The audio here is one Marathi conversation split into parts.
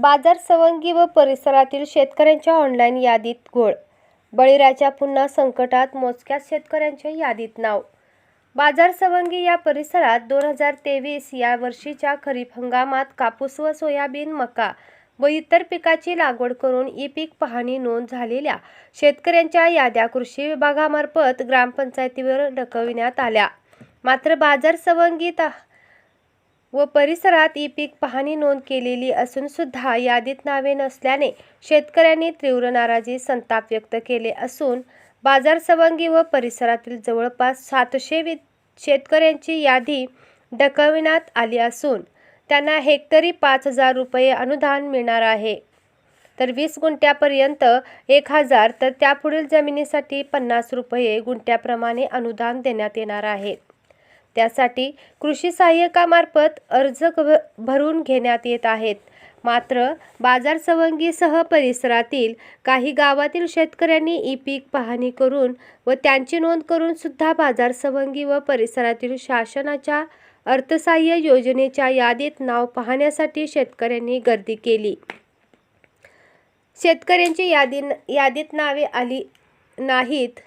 बाजार सवंगी व परिसरातील शेतकऱ्यांच्या ऑनलाईन यादीत घोळ. बळीराजा पुन्हा संकटात मोजक्या शेतकऱ्यांच्या यादीत नाव. बाजार सवंगी या परिसरात दोन हजार तेवीस या वर्षीच्या खरीप हंगामात कापूस व सोयाबीन मका व इतर पिकाची लागवड करून ई पीक पाहणी नोंद झालेल्या शेतकऱ्यांच्या याद्या कृषी विभागामार्फत ग्रामपंचायतीवर डकविण्यात आल्या. मात्र बाजार सवंगी ता व परिसरात ई पीक पाहणी नोंद केलेली असून सुद्धा यादीत नावे नसल्याने शेतकऱ्यांनी तीव्र नाराजी संताप व्यक्त केले असून बाजार सवंगी व परिसरातील जवळपास सातशे शेतकऱ्यांची यादी ढकलविण्यात आली असून त्यांना हेक्टरी पाच हजार रुपये अनुदान मिळणार आहे. तर वीस गुंठ्यापर्यंत एक हजार तर त्यापुढील जमिनीसाठी पन्नास रुपये गुंठ्याप्रमाणे अनुदान देण्यात येणार आहे. त्यासाठी कृषी सहाय्यकामार्फत अर्ज भरून घेण्यात येत आहेत. मात्र बाजार सवंगीसह परिसरातील काही गावातील शेतकऱ्यांनी ई पीक पाहणी करून व त्यांची नोंद करून सुद्धा बाजार सवंगी व परिसरातील शासनाच्या अर्थसहाय्य योजनेच्या यादीत नाव पाहण्यासाठी शेतकऱ्यांनी गर्दी केली. शेतकऱ्यांची यादी यादीत नावे आली नाहीत.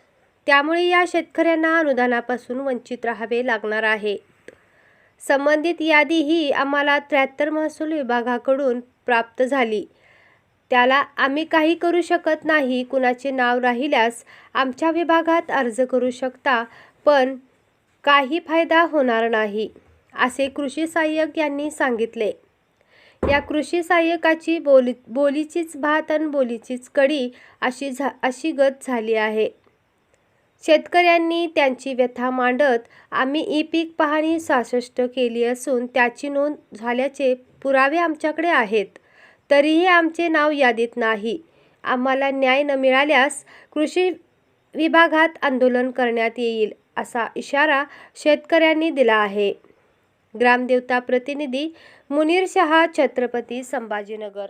त्यामुळे या शेतकऱ्यांना अनुदानापासून वंचित राहावे लागणार आहे संबंधित यादी ही आम्हाला त्र्याहत्तर महसूल विभागाकडून प्राप्त झाली. त्याला आम्ही काही करू शकत नाही कुणाचे नाव राहिल्यास आमच्या विभागात अर्ज करू शकता पण काही फायदा होणार नाही असे कृषी सहाय्यक यांनी सांगितले. या कृषी सहाय्यकाची बोली बोलीचीच भात आणि बोलीचीच कडी अशी झा अशी गत झाली आहे. शेतकऱ्यांनी त्यांची व्यथा मांडत आम्ही ई पीक पाहणी सासष्ट केली असून त्याची नोंद झाल्याचे पुरावे आमच्याकडे आहेत. तरीही आमचे नाव यादीत नाही. आम्हाला न्याय न मिळाल्यास कृषी विभागात आंदोलन करण्यात येईल असा इशारा शेतकऱ्यांनी दिला आहे. ग्रामदेवता प्रतिनिधी मुनीर शहा छत्रपती संभाजीनगर.